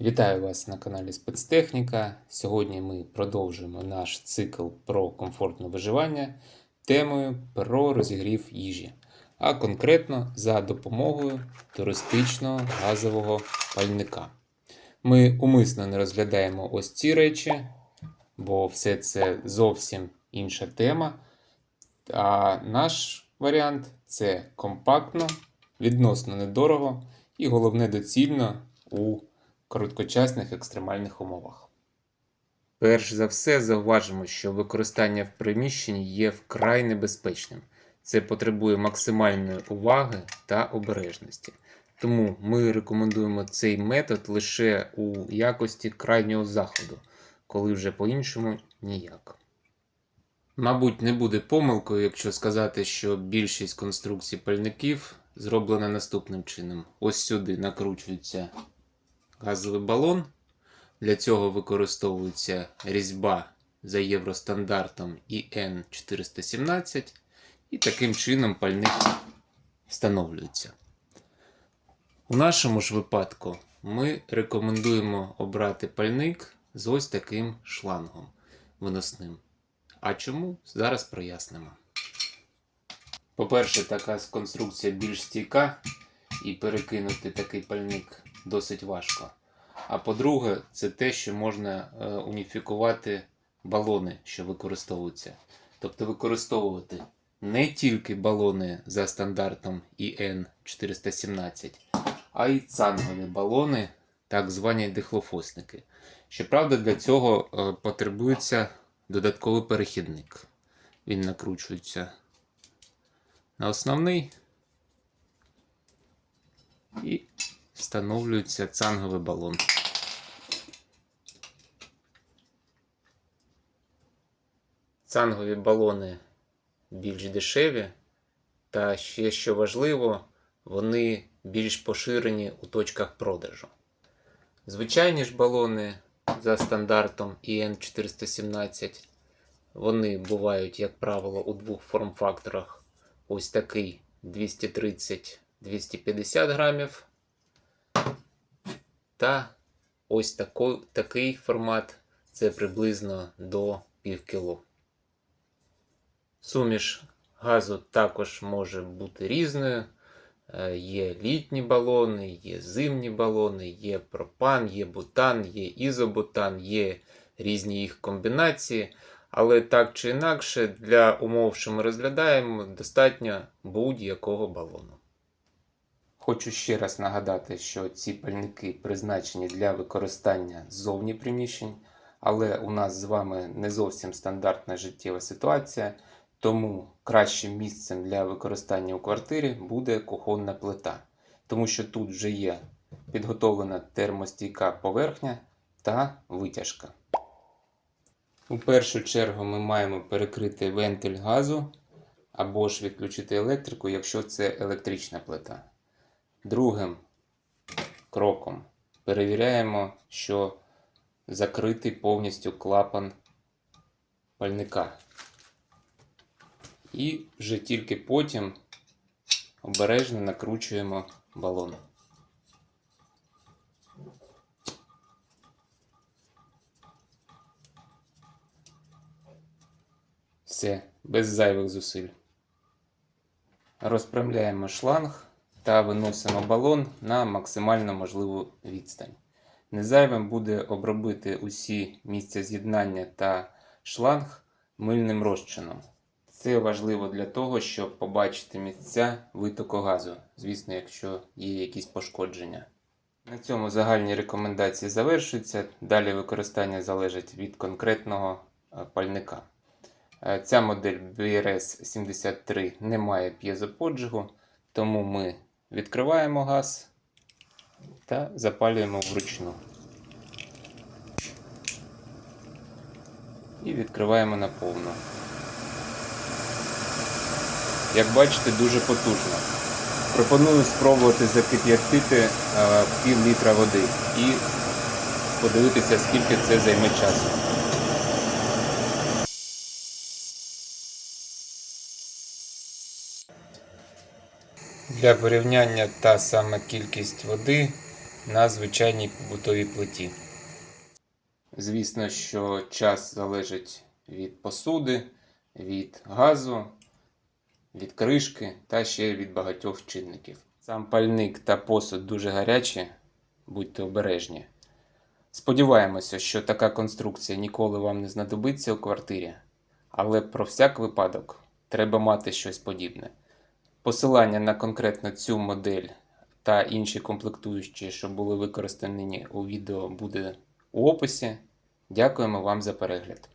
Вітаю вас на каналі Спецтехніка. Сьогодні ми продовжуємо наш цикл про комфортне виживання темою про розігрів їжі, а конкретно за допомогою туристичного газового пальника. Ми умисно не розглядаємо ось ці речі, бо все це зовсім інша тема. А наш варіант це компактно, відносно недорого і головне доцільно у короткочасних екстремальних умовах. Перш за все, зауважимо, що використання в приміщенні є вкрай небезпечним. Це потребує максимальної уваги та обережності. Тому ми рекомендуємо цей метод лише у якості крайнього заходу, коли вже по-іншому ніяк. Мабуть, не буде помилкою, якщо сказати, що більшість конструкцій пальників зроблена наступним чином: ось сюди накручується газовий балон. Для цього використовується різьба за євростандартом IN 417, і таким чином пальник встановлюється. У нашому ж випадку ми рекомендуємо обрати пальник з ось таким шлангом виносним. А чому? Зараз прояснимо. По-перше, така конструкція більш стійка, і перекинути такий пальник досить важко. А по-друге, це те, що можна е, уніфікувати балони, що використовуються. Тобто використовувати не тільки балони за стандартом IN 417, а й цангові балони, так звані дихлофосники. Щоправда, для цього е, потребується додатковий перехідник. Він накручується на основний і встановлюється цанговий балон. Цангові балони більш дешеві, та ще що важливо, вони більш поширені у точках продажу. Звичайні ж балони за стандартом IN417, вони бувають, як правило, у двох форм-факторах. Ось такий 230-250 грамів. Та ось тако, такий формат це приблизно до пів кіло. Суміш газу також може бути різною. Е, Є літні балони, є зимні балони, є пропан, є бутан, є ізобутан, є різні їх комбінації. Але так чи інакше, для умов, що ми розглядаємо, достатньо будь-якого балону. Хочу ще раз нагадати, що ці пальники призначені для використання ззовні приміщень, але у нас з вами не зовсім стандартна життєва ситуація, тому кращим місцем для використання у квартирі буде кухонна плита, тому що тут вже є підготовлена термостійка поверхня та витяжка. У першу чергу ми маємо перекрити вентиль газу або ж відключити електрику, якщо це електрична плита. Другим кроком перевіряємо, що закритий повністю клапан пальника. І вже тільки потім обережно накручуємо балон. Все, без зайвих зусиль. Розпрямляємо шланг та виносимо балон на максимально можливу відстань. Незайвим буде обробити усі місця з'єднання та шланг мильним розчином. Це важливо для того, щоб побачити місця витоку газу, звісно, якщо є якісь пошкодження. На цьому загальні рекомендації завершуються. Далі використання залежить від конкретного е, пальника. Е, Ця модель BRS 73 не має п'єзоподжигу, тому ми відкриваємо газ та запалюємо вручну. І відкриваємо наповну. Як бачите, дуже потужно. Пропоную спробувати закип'ятити е, пів літра води і подивитися, скільки це займе часу. Для порівняння та сама кількість води на звичайній побутовій плиті. Звісно, що час залежить від посуди, від газу, від кришки та ще від багатьох чинників. Сам пальник та посуд дуже гарячі, будьте обережні. Сподіваємося, що така конструкція ніколи вам не знадобиться у квартирі, але про всяк випадок треба мати щось подібне. Посилання на конкретно цю модель та інші комплектуючі, що були використані у відео, буде у описі. Дякуємо вам за перегляд.